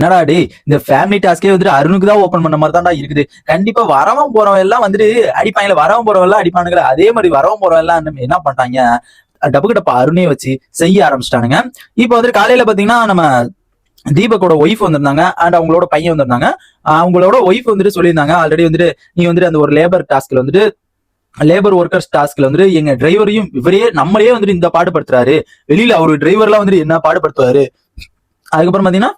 என்னடா டே இந்த ஃபேமிலி டாஸ்கே வந்துட்டு அருணுக்கு தான் ஓப்பன் பண்ண மாதிரி தான்டா இருக்குது. கண்டிப்பா வரவன் போறவன் எல்லாம் வந்துட்டு அடிப்பாங்கல வரவன் போறவன் எல்லாம் அடிப்பானுங்களே அதே மாதிரி வரவன் போறவன் எல்லாம் என்ன- என்ன டப்பு டப்பா அருணே வச்சு செய்ய ஆரம்பிச்சிட்டானுங்க. இப்போ வந்துட்டு காலையில பாத்தீங்கன்னா நம்ம தீபக்கோட ஒய்ஃப் வந்திருந்தாங்க அண்ட் அவங்களோட பையன் வந்திருந்தாங்க. அவங்களோட ஒய்ஃப் வந்துட்டு சொல்லியிருந்தாங்க ஆல்ரெடி வந்துட்டு நீ வந்துட்டு அந்த ஒரு லேபர் டாஸ்க்ல வந்துட்டு லேபர் ஒர்க்கர்ஸ் டாஸ்க்ல வந்துட்டு எங்க டிரைவரையும் இவரே நம்மளே வந்துட்டு இந்த பாடுபடுத்துறாரு. வெளியில அவரு டிரைவர்லாம் வந்துட்டு என்ன பாடுபடுத்துவாரு? அதுக்கப்புறம் பாத்தீங்கன்னா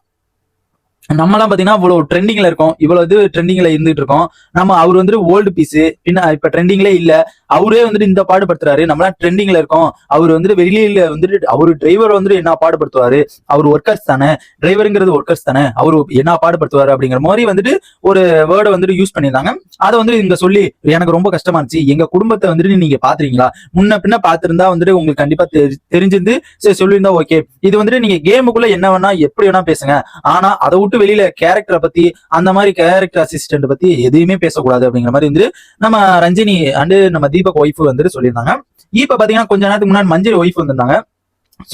நம்மலாம் பாத்தீங்கன்னா இவ்வளவு ட்ரெண்டிங்ல இருக்கோம். இவ்வளவு இது ட்ரெண்டிங்ல இருந்துட்டு இருக்கோம். நம்ம அவர் வந்துட்டு ஓல்டு பீஸ் பின்ன இப்ப ட்ரெண்டிங்ல இல்ல. அவரே வந்துட்டு இந்த பாடுபடுத்துறாரு. நம்மளாம் ட்ரெண்டிங்ல இருக்கோம். அவர் வந்துட்டு வெளியில வந்துட்டு அவர் டிரைவர் வந்துட்டு என்ன பாடுபடுத்துவாரு? அவர் ஒர்க்கர்ஸ் தானே. டிரைவருங்கிறது ஒர்க்கர்ஸ் தானே. அவர் என்ன பாடுபடுத்துவாரு அப்படிங்கிற மாதிரி வந்துட்டு ஒரு வேர்டை வந்துட்டு யூஸ் பண்ணியிருந்தாங்க. அதை வந்துட்டு இங்க சொல்லி எனக்கு ரொம்ப கஷ்டமா இருந்துச்சு. எங்க குடும்பத்தை வந்துட்டு நீங்க பாத்துறீங்களா முன்ன பின்ன பாத்திருந்தா வந்துட்டு உங்களுக்கு கண்டிப்பா தெரிஞ்சிருந்து சரி சொல்லியிருந்தா ஓகே இது வந்துட்டு நீங்க கேமுக்குள்ள என்ன வேணா எப்படி வேணா பேசுங்க. ஆனா அதை விட்டு வெளியில கேரக்டரை பத்தி அந்த மாதிரி கேரக்டர் அசிஸ்டன்ட் பத்தி எதையுமே பேசக்கூடாது அப்படிங்கிற மாதிரி வந்து நம்ம ரஞ்சினி அண்டு நம்ம தீபக் ஒய்ஃப் வந்துட்டு சொல்லியிருந்தாங்க. இப்ப பாத்தீங்கன்னா கொஞ்ச நேரத்துக்கு முன்னாடி மஞ்சள் ஒய்ஃப் வந்திருந்தாங்க.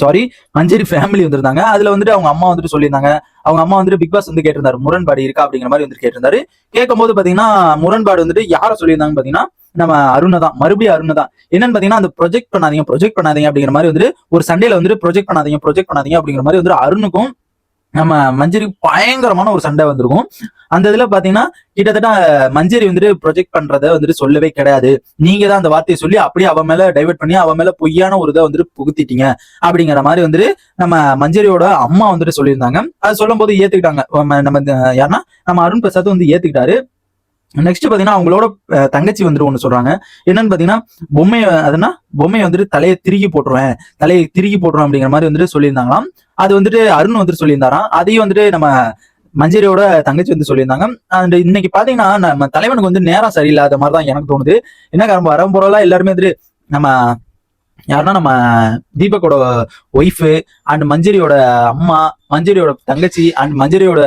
சாரி மஞ்சரி ஃபேமிலி வந்திருந்தாங்க. அதுல வந்துட்டு அவங்க அம்மா வந்துட்டு சொல்லியிருந்தாங்க. அவங்க அம்மா வந்துட்டு பிக் பாஸ் வந்து கேட்டிருந்தாரு. முரண்பாடு இருக்கா அப்படிங்கிற மாதிரி வந்து கேட்டிருந்தாரு. கேட்கும்போது பாத்தீங்கன்னா முரண்பாடு வந்துட்டு யார சொல்லியிருந்தாங்க பாத்தீங்கன்னா நம்ம அருணை தான். மறுபடியும் அருணை தான். என்னன்னு பாத்தீங்கன்னா அந்த ப்ரொஜெக்ட் பண்ணாதீங்க ப்ரொஜெக்ட் பண்ணாதீங்க அப்படிங்கிற மாதிரி வந்துட்டு ஒரு சண்டேல வந்துட்டு ப்ரொஜெக்ட் பண்ணாதீங்க ப்ரொஜெக்ட் பண்ணாதீங்க அப்படிங்கிற மாதிரி வந்துட்டு அருணுக்கும் நம்ம மஞ்சரி பயங்கரமான ஒரு சண்டை வந்திருக்கும். அந்த இதுல பாத்தீங்கன்னா கிட்டத்தட்ட மஞ்சரி வந்துட்டு ப்ரொஜெக்ட் பண்றத வந்துட்டு சொல்லவே கிடையாது. நீங்க தான் அந்த வார்த்தையை சொல்லி அப்படியே அவன் மேல டைவெர்ட் பண்ணி அவன் மேல பொய்யான ஒரு இதை வந்துட்டு புகுத்திட்டீங்க. அப்படிங்கிற மாதிரி வந்துட்டு நம்ம மஞ்சரியோட அம்மா வந்துட்டு சொல்லியிருந்தாங்க. அது சொல்லும் போது ஏத்துக்கிட்டாங்க நம்ம யாருன்னா நம்ம அருண் பிரசாத் வந்து ஏத்துக்கிட்டாரு. நெக்ஸ்ட் பாத்தீங்கன்னா அவங்களோட தங்கச்சி வந்துட்டு ஒண்ணு சொல்றாங்க. என்னன்னு பாத்தீங்கன்னா பொம்மையை அதுனா பொம்மையை வந்துட்டு தலையை திருகி போட்டுருவேன். தலையை திருகி போட்டுருவேன் அப்படிங்கிற மாதிரி வந்துட்டு சொல்லியிருந்தாங்களாம். அது வந்துட்டு அருண் வந்துட்டு சொல்லியிருந்தாராம். அதையும் வந்துட்டு நம்ம மஞ்சரியோட தங்கச்சி வந்து சொல்லியிருந்தாங்க. அண்ட் இன்னைக்கு பாத்தீங்கன்னா நம்ம தலைவனுக்கு வந்து நேரம் சரியில்லாத மாதிரி தான் எனக்கு தோணுது. என்ன காரணம்? வர எல்லாருமே வந்துட்டு நம்ம யாருன்னா நம்ம தீபக்கோட ஒய்ஃபு அண்ட் மஞ்சரியோட அம்மா மஞ்சரியோட தங்கச்சி அண்ட் மஞ்சரியோட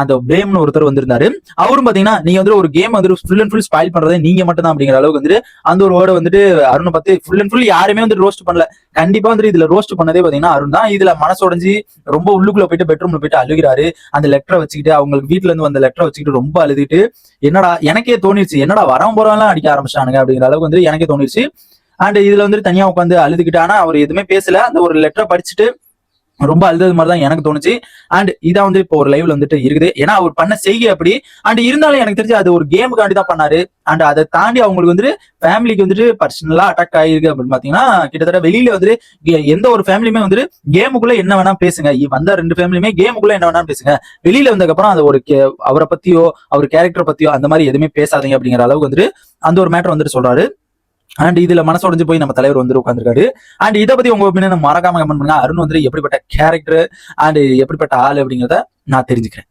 அந்த பிரேம்னு ஒருத்தர் வந்திருந்தாரு. அவரும் பாத்தீங்கன்னா நீங்க வந்து ஒரு கேம் வந்துட்டு ஃபுல் அண்ட் ஃபுல் ஸ்பாயில் பண்றதே நீங்க மட்டும் தான் அப்படிங்கிற அளவுக்கு வந்துட்டு அந்த ஒரு வேர்டை வந்துட்டு அருணை பார்த்து ஃபுல் அண்ட் ஃபுல் யாருமே வந்து ரோஸ்ட் பண்ணல. கண்டிப்பா வந்துட்டு இதுல ரோஸ்ட் பண்ணதே பாத்தீங்கன்னா அருண் தான். இதுல மனசுடைஞ்சு ரொம்ப உள்ளுக்குள்ள போயிட்டு பெட்ரூம்ல போயிட்டு அழுகிறாரு. அந்த லெட்டரை வச்சுக்கிட்டு அவங்களுக்கு வீட்டுல இருந்து வந்த லெட்டரை வச்சுக்கிட்டு ரொம்ப அழுதுட்டு என்னடா எனக்கே தோணிடுச்சு என்னடா வரவன் போறவெல்லாம் அடிக்க ஆரம்பிச்சானுங்க அப்படிங்கிற அளவுக்கு வந்து எனக்கே தோணிடுச்சு அண்ட் இதுல வந்துட்டு தனியா உட்காந்து அழுதுகிட்டு ஆனா அவர் எதுவுமே பேசல. அந்த ஒரு லெட்டரை படிச்சுட்டு ரொம்ப அழுதது மாதிரி தான் எனக்கு தோணுச்சு. அண்ட் இதான் வந்து இப்போ ஒரு லைவ்ல வந்துட்டு இருக்குது. ஏன்னா அவர் பண்ண செய்கை அப்படி. அண்ட் இருந்தாலும் எனக்கு தெரிஞ்சு அது ஒரு கேமுக்காண்டி தான் பண்ணாரு. அண்ட் அதை தாண்டி அவங்களுக்கு வந்துட்டு ஃபேமிலிக்கு வந்துட்டு பர்சனலா அட்டாக் ஆயிருக்கு அப்படின்னு பாத்தீங்கன்னா கிட்டத்தட்ட வெளியில வந்துட்டு எந்த ஒரு ஃபேமிலியுமே வந்துட்டு கேமுக்குள்ள என்ன வேணா பேசுங்க. வந்த ரெண்டு ஃபேமிலியுமே கேமுக்குள்ள என்ன வேணாலும் பேசுங்க. வெளியில வந்ததுக்கப்புறம் அதை ஒரு கே- அவரை பத்தியோ அவர் கேரக்டர் பத்தியோ அந்த மாதிரி எதுவுமே பேசாதீங்க அப்படிங்கிற அளவுக்கு வந்துட்டு அந்த ஒரு மேட்டர் வந்துட்டு சொல்றாரு. அண்ட் இதுல மனசு உடஞ்சு போய் நம்ம தலைவர் வந்து உட்காந்துருக்காரு அண்ட் இதை பத்தி உங்க ஒப்பீனியன் மறக்காம கமெண்ட் பண்ணுங்க. அருண் வந்து எப்படிப்பட்ட கேரக்டர் அண்ட் எப்படிப்பட்ட ஆள் அப்படிங்கிறத நான் தெரிஞ்சுக்கிறேன்.